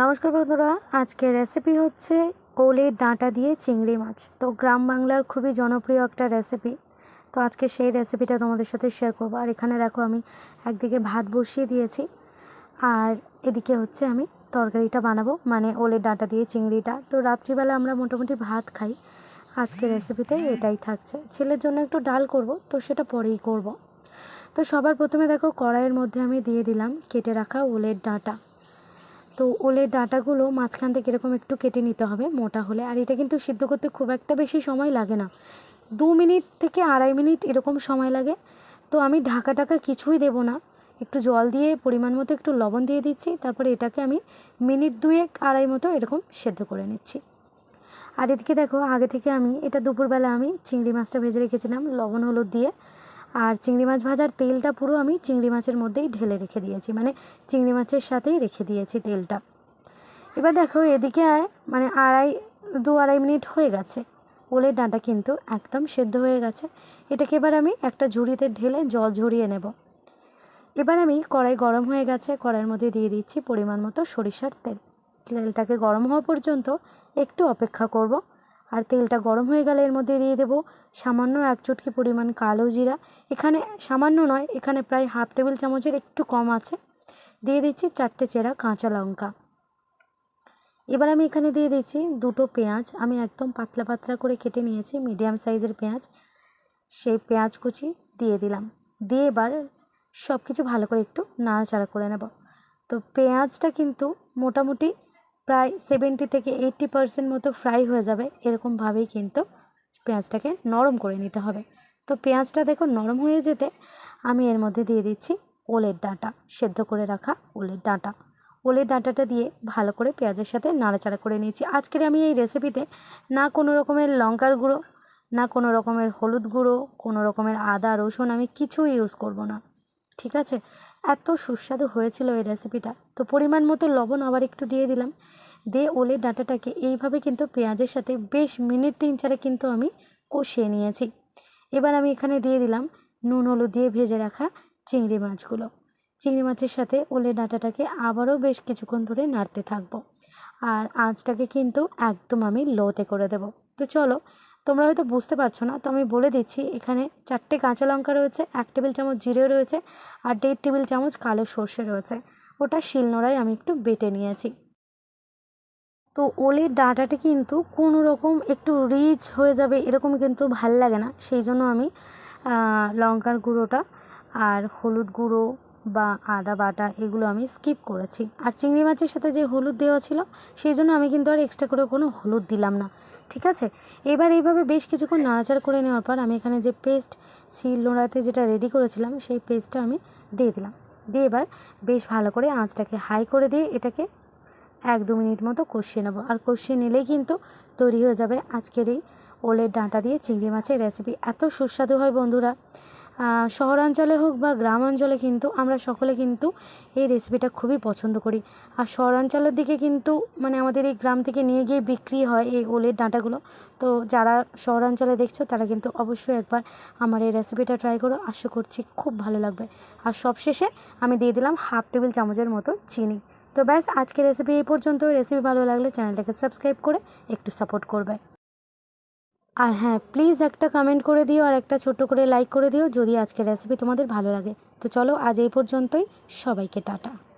নমস্কার বন্ধুরা, আজকের রেসিপি হচ্ছে ওলের ডাঁটা দিয়ে চিংড়ি মাছ। তো গ্রাম বাংলার খুবই জনপ্রিয় একটা রেসিপি তো আজকে সেই রেসিপিটা তোমাদের সাথে শেয়ার করব। আর এখানে দেখো আমি একদিকে ভাত বসিয়ে দিয়েছি, আর এদিকে হচ্ছে আমি তরকারিটা বানাবো মানে ওলের ডাঁটা দিয়ে চিংড়িটা। তো রাত্রিবেলা আমরা মোটামুটি ভাত খাই। আজকের রেসিপিতে এটাই থাকছে। ছেলের জন্য একটু ডাল করব, তো সেটা পরেই করব। তো সবার প্রথমে দেখো কড়াইয়ের মধ্যে আমি দিয়ে দিলাম কেটে রাখা ওলের ডাঁটা। তো ওলের ডাঁটাগুলো মাঝখান থেকে এরকম একটু কেটে নিতে হবে মোটা হলে। আর এটা কিন্তু সিদ্ধ করতে খুব একটা বেশি সময় লাগে না। দু মিনিট থেকে আড়াই মিনিট এরকম সময় লাগে। তো আমি ঢাকা টাকা কিছুই দেবো না। একটু জল দিয়ে পরিমাণ মতো একটু লবণ দিয়ে দিচ্ছি। তারপরে এটাকে আমি মিনিট দুয়েক আড়াই মতো এরকম সেদ্ধ করে নিচ্ছি। আর এদিকে দেখো, আগে থেকে আমি, এটা দুপুরবেলা আমি চিংড়ি মাছটা ভেজে রেখেছিলাম, লবণ হলুদ দিয়ে। আর চিংড়ি মাছ ভাজার তেলটা পুরো আমি চিংড়ি মাছের মধ্যেই ঢেলে রেখে দিয়েছি মানে চিংড়ি মাছের সাথেই রেখে দিয়েছি তেলটা। এবার দেখো এদিকে আয় মানে আড়াই, দু আড়াই মিনিট হয়ে গেছে। ওলের ডাঁটা কিন্তু একদম সেদ্ধ হয়ে গেছে। এটাকে এবার আমি একটা ঝুড়িতে ঢেলে জল ঝরিয়ে নেব। এবার আমি কড়াই গরম হয়ে গেছে, কড়াইয়ের মধ্যে দিয়ে দিচ্ছি পরিমাণ মতো সরিষার তেল। তেলটাকে গরম হওয়া পর্যন্ত একটু অপেক্ষা করব। আর তেলটা গরম হয়ে গেলে এর মধ্যে দিয়ে দেবো সামান্য এক চুটকি পরিমাণ কালো জিরা। এখানে সামান্য নয়, এখানে প্রায় হাফ টেবিল চামচের একটু কম আছে। দিয়ে দিচ্ছি চারটে চেরা কাঁচা লঙ্কা। এবার আমি এখানে দিয়ে দিচ্ছি দুটো পেঁয়াজ। আমি একদম পাতলা পাতলা করে কেটে নিয়েছি, মিডিয়াম সাইজের পেঁয়াজ। সেই পেঁয়াজ কুচি দিয়ে দিলাম। দিয়ে এবার সব কিছু ভালো করে একটু নাড়াচাড়া করে নেব। তো পেঁয়াজটা কিন্তু মোটামুটি প্রায় সেভেন্টি থেকে এইট্টি পারসেন্ট মতো ফ্রাই হয়ে যাবে। এরকমভাবেই কিন্তু পেঁয়াজটাকে নরম করে নিতে হবে। তো পেঁয়াজটা দেখো নরম হয়ে যেতে আমি এর মধ্যে দিয়ে দিচ্ছি ওলের ডাঁটা, সেদ্ধ করে রাখা ওলের ডাঁটা। ওলের ডাঁটাটা দিয়ে ভালো করে পেঁয়াজের সাথে নাড়াচাড়া করে নিয়েছি। আজকের আমি এই রেসিপিতে না কোনো রকমের লঙ্কার গুঁড়ো, না কোনো রকমের হলুদ গুঁড়ো, কোনো রকমের আদা, রসুন আমি কিছুই ইউজ করব না। ঠিক আছে? এত সুস্বাদু হয়েছিল এই রেসিপিটা তো পরিমাণ মতো লবণ আবার একটু দিয়ে দিলাম। দিয়ে ওলের ডাঁটাটাকে এইভাবে কিন্তু পেঁয়াজের সাথে বেশ মিনিট তিন চারে কিন্তু আমি কষিয়ে নিয়েছি। এবার আমি এখানে দিয়ে দিলাম নুন, হলুদ দিয়ে ভেজে রাখা চিংড়ি মাছগুলো। চিংড়ি মাছের সাথে ওলের ডাঁটাটাকে আবারও বেশ কিছুক্ষণ ধরে নাড়তে থাকব। আর আঁচটাকে কিন্তু একদম আমি লোতে করে দেব। তো চলো তোমরা হয়তো বুঝতে পারছ না, তো আমি বলে দিচ্ছি, এখানে চারটে কাঁচা লঙ্কা রয়েছে, এক টেবিল চামচ জিরে রয়েছে আর দেড় টেবিল চামচ কালো সর্ষে রয়েছে। ওটা শিলনোড়ায় আমি একটু বেটে নিয়েছি। তো ওলের ডাঁটাটি কিন্তু কোনো রকম একটু রিচ হয়ে যাবে এরকম কিন্তু ভালো লাগে না। সেই জন্য আমি লঙ্কার গুঁড়োটা আর হলুদ গুঁড়ো বা আদা বাটা এগুলো আমি স্কিপ করেছি। আর চিংড়ি মাছের সাথে যে হলুদ দেওয়া ছিল, সেই জন্য আমি কিন্তু আর এক্সট্রা করে কোনো হলুদ দিলাম না। ঠিক আছে? এবার এইভাবে বেশ কিছুক্ষণ নাড়াচাড় করে নেওয়ার পর আমি এখানে যে পেস্ট শিল নোড়াতে যেটা রেডি করেছিলাম, সেই পেস্টটা আমি দিয়ে দিলাম। দিয়ে এবার বেশ ভালো করে আঁচটাকে হাই করে দিয়ে এটাকে এক দু মিনিট মতো কষিয়ে নেব। আর কষিয়ে নিলেই কিন্তু তৈরি হয়ে যাবে আজকের এই ওলের ডাঁটা দিয়ে চিংড়ি মাছের রেসিপি এত সুস্বাদু হয় বন্ধুরা। শহরাঞ্চলে হোক বা গ্রাম অঞ্চলে কিন্তু আমরা সকলে কিন্তু এই রেসিপিটা খুবই পছন্দ করি। আর শহরাঞ্চলের দিকে কিন্তু মানে আমাদের এই গ্রাম থেকে নিয়ে গিয়ে বিক্রি হয় এই ওলের ডাঁটাগুলো। তো যারা শহরাঞ্চলে দেখছ, তারা কিন্তু অবশ্যই একবার আমার এই রেসিপিটা ট্রাই করো। আশা করছি খুব ভালো লাগবে। আর সবশেষে আমি দিয়ে দিলাম হাফ টেবিল চামচের মতো চিনি। তো ব্যাস, আজকের রেসিপি এই পর্যন্ত রেসিপি ভালো লাগলে চ্যানেলটাকে সাবস্ক্রাইব করে একটু সাপোর্ট করবে। আর হ্যাঁ প্লিজ একটা কমেন্ট করে দিও আর একটা ছোট্ট করে লাইক করে দিও যদি আজকের রেসিপি তোমাদের ভালো লাগে। তো চলো আজ এই পর্যন্তই। সবাইকে টাটা।